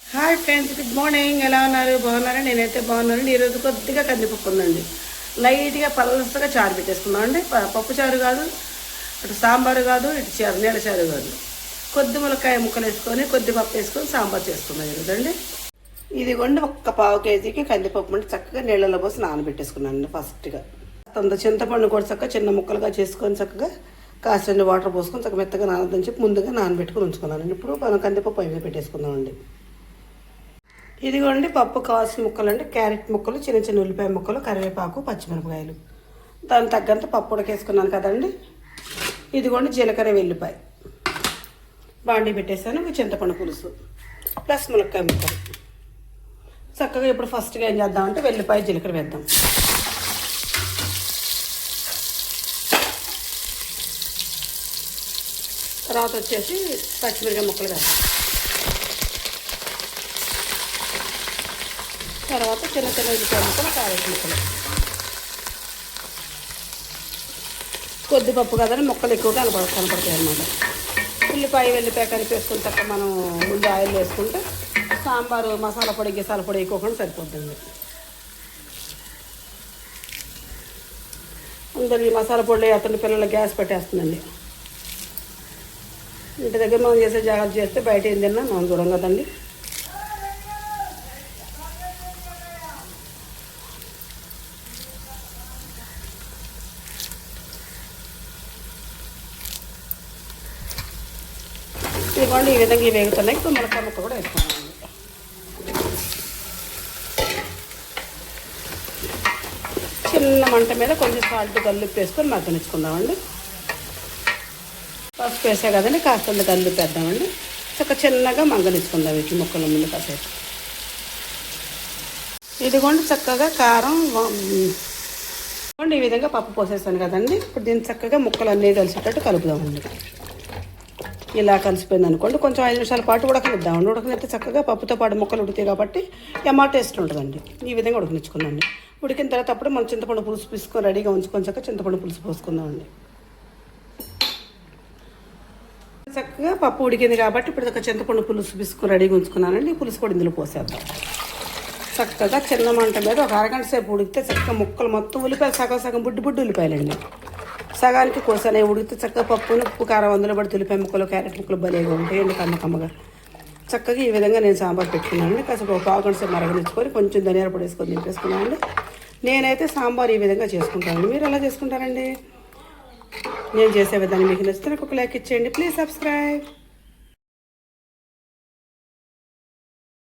Hi friends good morning ఎలా ఉన్నారు? బాగున్నారా? నేనైతే బాగున్నాను. ఈరోజు కొద్దిగా కందిపప్పు ఉందండి. లైట్గా పలసగా చారు పెట్టేసుకున్నాం అండి. పప్పు చారు కాదు అటు సాంబారు కాదు ఇటు చారు నీళ్ళ చారు కాదు. కొద్ది ములక్కాయ ముక్కలు వేసుకొని కొద్ది పప్పు వేసుకొని సాంబార్ చేసుకున్నాం కదండి ఇదిగోండి ఒక్క పావు కేజీకి కందిపప్పు అంటే చక్కగా నీళ్ళలో పోసి నానబెట్టేసుకున్నాను ఫస్ట్గా. తొందర చింతపండు కూడా చక్కగా చిన్న ముక్కలుగా చేసుకొని చక్కగా కాసిన వాటర్ పోసుకొని చక్కగా మెత్తగా నానదని చెప్పి ముందుగా నానబెట్టుకుని ఉంచుకున్నాను ఇప్పుడు మనం కందిపప్పు పొయ్యి మీద పెట్టేసుకుందామండి ఇదిగోండి పప్పు కావాల్సిన ముక్కలు అంటే క్యారెట్ ముక్కలు చిన్న చిన్న ఉల్లిపాయ ముక్కలు కరివేపాకు పచ్చిమిరపకాయలు. దానికి తగ్గంత పప్పు ఉడకేసుకున్నాను కదండి. ఇదిగోండి జీలకర్ర వెల్లిపాయ. బాండి పెట్టేసాను చింతపండు పులుసు ప్లస్ మునక్కాయ ముక్కలు. చక్కగా ఇప్పుడు ఫస్ట్గా ఏం చేద్దామంటే వెల్లిపాయ జీలకర్ర వేద్దాం. తర్వాత వచ్చేసి పచ్చిమిరపకాయ ముక్కలు వేద్దాం. తర్వాత చిన్న చిన్న ఉల్లిపాయ ముక్కలు క్యారెట్ ముక్కలు కొద్దిపప్పు కదా ముక్కలు ఎక్కువగా కనపడ కనపడతాయి అన్నమాట. ఉల్లిపాయ వెల్లిపాయ కలిపేసుకుని తప్ప మనం ముందు ఆయిల్ వేసుకుంటే సాంబారు మసాలా పొడి గిసాల పొడి వేయకోకుండా సరిపోతుంది. అందరు ఈ మసాలా పొడి అతని పిల్లల గ్యాస్ పెట్టేస్తుందండి. ఇంటి దగ్గర మనం చేసే జాగ్రత్త చేస్తే బయట ఏం తిన్నా మనం చూడం కదండి ఇదిగోండి ఈ విధంగా ఇవి వేగుతున్నాయి ఇప్పుడు ముక్క కూడా వేసుకున్నాం చిన్న మంట మీద కొంచెం సాల్ట్ కల్లుప్పు వేసుకొని మగ్గనిచ్చుకుందామండి. పసుపు వేసా కదండి కాస్తంత కల్లుప్పు వేద్దామండి. చక్క చిన్నగా మగ్గనిచ్చుకుందాం వీటి ముక్కల ముందు కాసేపు. ఇదిగోండి చక్కగా కారం ఈ విధంగా పప్పు పోసేస్తాను కదండి. ఇప్పుడు దీన్ని చక్కగా ముక్కలు అన్నీ కలిసేటట్టు కలుపుదామండి. ఇలా కలిసిపోయింది అనుకోండి. కొంచెం ఐదు నిమిషాల పాటు ఉడకనిద్దామండి ఉడకనిస్తే చక్కగా పప్పుతో పాటు ముక్కలు ఉడితాయి కాబట్టి ఎమ్మా టేస్ట్ ఉంటుందండి. ఈ విధంగా ఉడకనిచ్చుకుందండి ఉడికిన తర్వాత అప్పుడు మనం చింతపండు పులుసు పీసుకొని రెడీగా ఉంచుకొని చక్కగా చింతపండు పులుసు పోసుకుందామండి. చక్కగా పప్పు ఉడికింది కాబట్టి ఇప్పుడు ఒక చింతపండు పులుసు పిసుకొని రెడీగా ఉంచుకున్నానండి. ఈ పులుసు కూడా ఇందులో పోసేద్దాం. చక్కగా చిన్న మంట మీద ఒక అరగంట సేపు ఉడికితే చక్కగా ముక్కలు మొత్తం ఉల్లిపాయలు సగం సగం బుడ్డి బుడ్డు ఉల్లిపాయలండి. సగానికి కోసనే ఉడికితే చక్కగా పప్పును ఉప్పు కారం అందులో పడి ఉల్లిపాయ ముక్కలు క్యారెట్ ముక్కలు భలేగా ఉంటాయి. కమ్మకమ్మగా చక్కగా ఈ విధంగా నేను సాంబార్ పెట్టుకున్నానండి. కాసేపు ఒక పావు గంట సేపు మరగనిచ్చుకొని కొంచెం ధనియాల పొడి వేసుకొని దింపేసుకున్నానండి. నేనైతే సాంబార్ ఈ విధంగా చేసుకుంటానండి. మీరు ఎలా చేసుకుంటారండి? నేను చేసే విధానం మీకు నచ్చితే నాకు ఒక లైక్ ఇచ్చేయండి. Please subscribe.